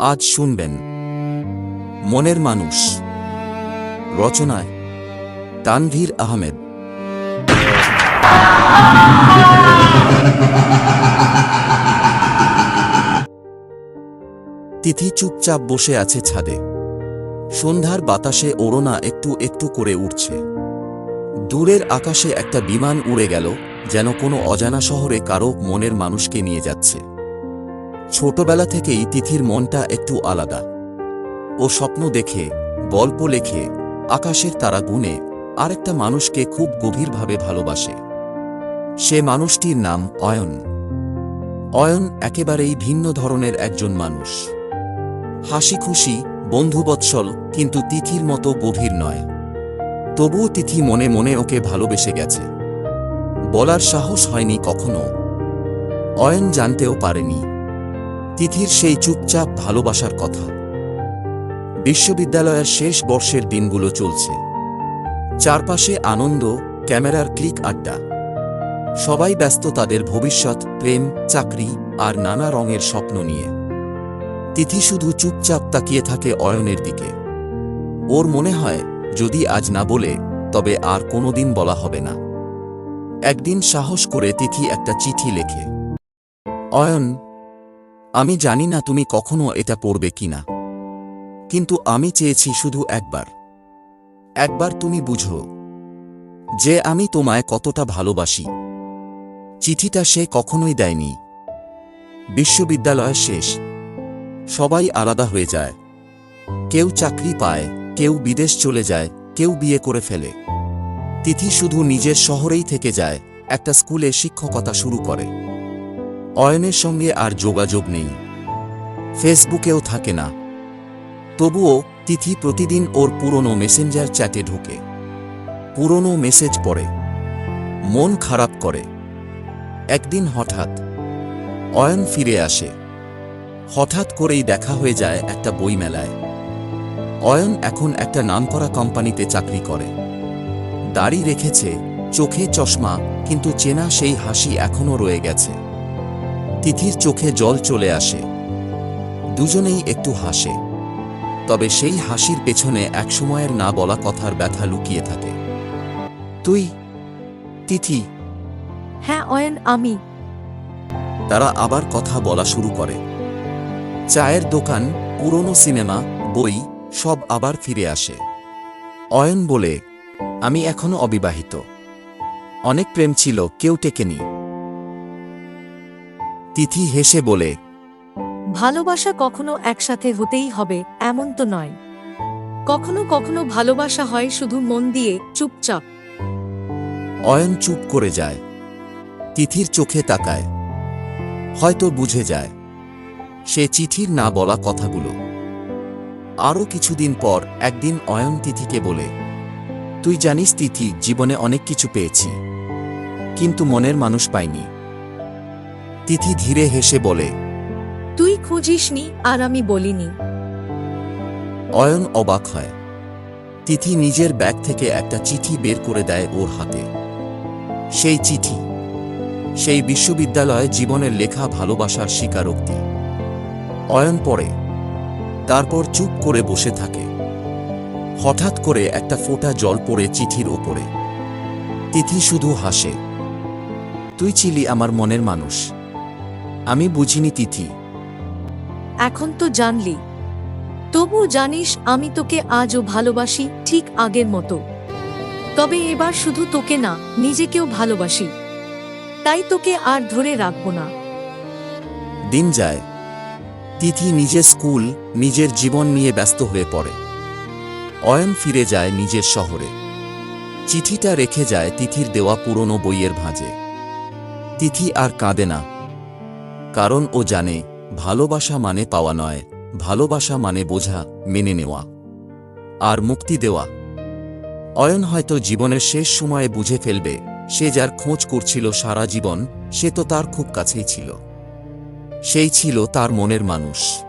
আজ শুনবেন। মনের মানুষ। রচনায় তানভীর আহমেদ। তিথি চুপচাপ বসে আছে ছাদে। সন্ধ্যার বাতাসে ওড়না একটু একটু করে উঠছে দূরের আকাশে একটা বিমান উড়ে গেল, যেন কোনো অজানা শহরে কারও মনের মানুষকে নিয়ে যাচ্ছে। ছোটবেলা থেকেই তিথির মনটা একটু আলাদা। ও স্বপ্ন দেখে, গল্প লেখে, আকাশের তারা গুনে, আরেকটা মানুষকে খুব গভীরভাবে ভালোবাসে। সে মানুষটির নাম অয়ন। অয়ন একেবারেই ভিন্ন ধরনের একজন মানুষ। হাসি খুশি বন্ধুবৎসল, কিন্তু তিথির মতো গভীর নয়। তবুও তিথি মনে মনে ওকে ভালোবেসে গেছে। বলার সাহস হয়নি কখনো। অয়ন জানতেও পারেনি। তিথির সেই চুপচাপ ভালোবাসার কথা। বিশ্ববিদ্যালয়ের শেষ বর্ষের দিনগুলো চলছে। চারপাশে আনন্দ, ক্যামেরার ক্লিক আড্ডা। সবাই ব্যস্ত তাদের ভবিষ্যৎ, প্রেম, চাকরি আর নানা রঙের স্বপ্ন নিয়ে। তিথি শুধু চুপচাপ তাকিয়ে থাকে অয়নের দিকে। ওর মনে হয়, যদি আজ না বলে, তবে আর কোনোদিন বলা হবে না। একদিন সাহস করে তিথি একটা চিঠি লেখে। অয়ন আমি জানি না তুমি কখনো এটা পড়বে কিনা। কিন্তু আমি চেয়েছি শুধু একবার। একবার তুমি বুঝো যে আমি তোমায় কতটা ভালোবাসি। চিঠিটা সে কখনোই দেয়নি। বিশ্ববিদ্যালয় শেষ। সবাই আলাদা হয়ে যায়। কেউ চাকরি পায়, কেউ বিদেশ চলে যায়, কেউ বিয়ে করে ফেলে। তিথি শুধু নিজের শহরেই থেকে যায়, একটা স্কুলে শিক্ষকতা শুরু করে। অয়নের সঙ্গে আর যোগাযোগ নেই। ফেসবুকেও থাকে না। তবুও তিথি প্রতিদিন ওর পুরনো মেসেঞ্জার চ্যাটে ঢোকে। পুরনো মেসেজ পড়ে। মন খারাপ করে। একদিন হঠাৎ অয়ন ফিরে আসে। হঠাৎ করেই দেখা হয়ে যায় একটা বইমেলায়। অয়ন এখন একটা নামকরা কোম্পানিতে চাকরি করে। দাড়ি রেখেছে, চোখে চশমা, কিন্তু চেনা সেই হাসি এখনও রয়ে গেছে। তিথির চোখে জল চলে আসে। দুজনেই একটু হাসে। তবে সেই হাসির পেছনে একসময়ের না বলা কথার ব্যথা লুকিয়ে থাকে। তুই তিথি? হ্যাঁ অয়ন আমি। তারা আবার কথা বলা শুরু করে। চায়ের দোকান পুরনো সিনেমা বই সব আবার ফিরে আসে। অয়ন বলে আমি এখনও অবিবাহিত। অনেক প্রেম ছিল কেউ টেকেনি। তিথি হেসে বলে ভালোবাসা কখনো একসাথে হতেই হবে এমন তো নয়। কখনো কখনো ভালোবাসা হয় শুধু মন দিয়ে চুপচাপ। অয়ন চুপ করে যায়। তিথির চোখে তাকায়। হয়তো বুঝে যায়। সে চিঠির না বলা কথাগুলো। আরও কিছুদিন পর একদিন অয়ন তিথিকে বলে তুই জানিস তিথি জীবনে অনেক কিছু পেয়েছি। কিন্তু মনের মানুষ পাইনি। তিথি ধীরে হেসে বলে তুই খুঁজিসনি আর আমি বলিনি। অয়ন অবাক হয়। তিথি নিজের ব্যাগ থেকে একটা চিঠি বের করে দেয় ওর হাতে। সেই চিঠি সেই বিশ্ববিদ্যালয়ে জীবনের লেখা ভালোবাসার স্বীকারোক্তি। অয়ন পড়ে তারপর চুপ করে বসে থাকে। হঠাৎ করে একটা ফোঁটা জল পড়ে চিঠির ওপরে। তিথি শুধু হাসে তুই ছিলি আমার মনের মানুষ। আমি বুঝিনি তিথি। এখন তো জানলি। তবু জানিস আমি তোকে আজও ভালোবাসি ঠিক আগের মতো। তবে এবার শুধু তোকে না নিজেকেও ভালোবাসি। তাই তোকে আর ধরে রাখব না। দিন যায়। তিথি নিজের স্কুল নিজের জীবন নিয়ে ব্যস্ত হয়ে পড়ে। অয়ন ফিরে যায় নিজের শহরে। চিঠিটা রেখে যায় তিথির দেওয়া পুরনো বইয়ের ভাঁজে। তিথি আর কাঁদে না। কারণ ও জানে, ভালোবাসা মানে পাওয়া নয়, ভালোবাসা মানে বোঝা, মেনে নেওয়া। আর মুক্তি দেওয়া। অয়ন হয়তো জীবনের শেষ সময়ে বুঝে ফেলবে, সে যার খোঁজ করছিল সারা জীবন, সে তো তার খুব কাছেই ছিল। সেই ছিল তার মনের মানুষ।